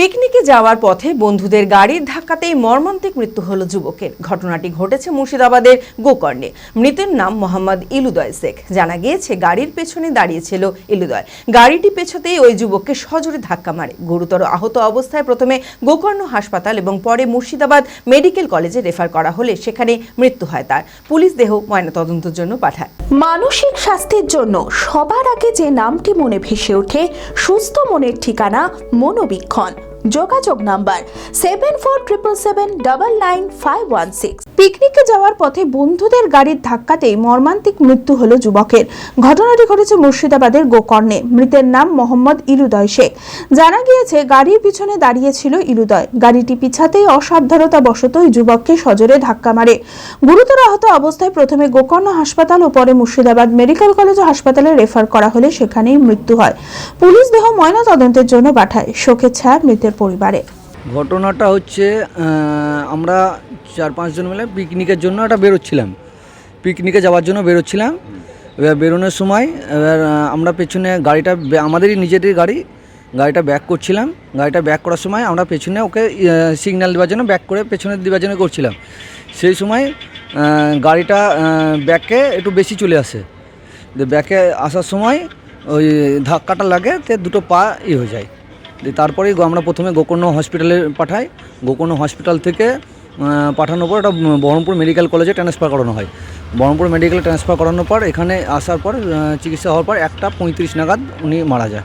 পিকনিকে যাওয়ার পথে বন্ধুদের গাড়ির ধাক্কাতেই মর্মান্তিক মৃত্যু হলো যুবকের। ঘটনাটি ঘটেছে মুর্শিদাবাদের গোকর্ণে। মৃতের নাম মোহাম্মদ ইলুদয় শেখ। জানা গিয়েছে, গাড়ির পেছনে দাঁড়িয়েছিল ইলুদয়। গাড়িটি পেছতেই ওই যুবককে সজোরে ধাক্কা মারে। গুরুতর আহত অবস্থায় প্রথমে গোকর্ণ হাসপাতাল এবং পরে মুর্শিদাবাদ মেডিকেল কলেজে রেফার করা হলে সেখানে মৃত্যু হয় তার। পুলিশ দেহ ময়নাতদন্তের জন্য পাঠায়। মানসিক স্বাস্থ্যের জন্য সবার আগে যে নামটি মনে ভেসে ওঠে, সুস্থ মনের ঠিকানা মনোবীক্ষণ। যোগাযোগ number seven four triple seven double nine five one six পিকনিকে যাওয়ার পথে বন্ধুদের গাড়ির ধাক্কাতেই মর্মান্তিক মৃত্যু হলো যুবকের। ঘটনাটি ঘটেছে মুর্শিদাবাদের গোকর্ণে। মৃতের নাম মোহাম্মদ ইলুদয় শেখ। জানা গিয়েছে, গাড়ির পিছনে দাঁড়িয়েছিল ইলুদয়। গাড়িটি পিছাতেই অসাবধানতা বশত যুবককে সজোরে ধাক্কা মারে। গুরুতর আহত অবস্থায় প্রথমে গোকর্ণ হাসপাতাল ও পরে মুর্শিদাবাদ মেডিকেল কলেজ ও হাসপাতালে রেফার করা হলে সেখানেই মৃত্যু হয়। পুলিশ দেহ ময়না তদন্তের জন্য পাঠায়। শোকের ছায়া মৃতের পরিবারে। ঘটনাটা হচ্ছে আমরা চার পাঁচজন মিলে পিকনিকের জন্য একটা বেরোচ্ছিলাম। পিকনিকে যাওয়ার জন্য বেরোচ্ছিলাম। এবার বেরোনোর সময়, এবার আমরা পেছনে গাড়িটা আমাদেরই নিজেদের গাড়ি, গাড়িটা ব্যাক করছিলাম। গাড়িটা ব্যাক করার সময় আমরা পেছনে ওকে সিগন্যাল দেওয়ার জন্য ব্যাক করে পেছনে দেওয়ার জন্য করছিলাম। সেই সময় গাড়িটা ব্যাকে একটু বেশি চলে আসে। ব্যাকে আসার সময় ওই ধাক্কাটা লাগে, তে দুটো পা ই হয়ে যায়। তারপরেই আমরা প্রথমে গোকর্ণ হসপিটালে পাঠাই। গোকর্ণ হসপিটাল থেকে পাঠানোর পর এটা বহরমপুর মেডিকেল কলেজে ট্রান্সফার করানো হয়। বহরমপুর মেডিকেলে ট্রান্সফার করানোর পর এখানে আসার পর চিকিৎসা হওয়ার পর একটা পঁয়ত্রিশ নাগাদ উনি মারা যায়।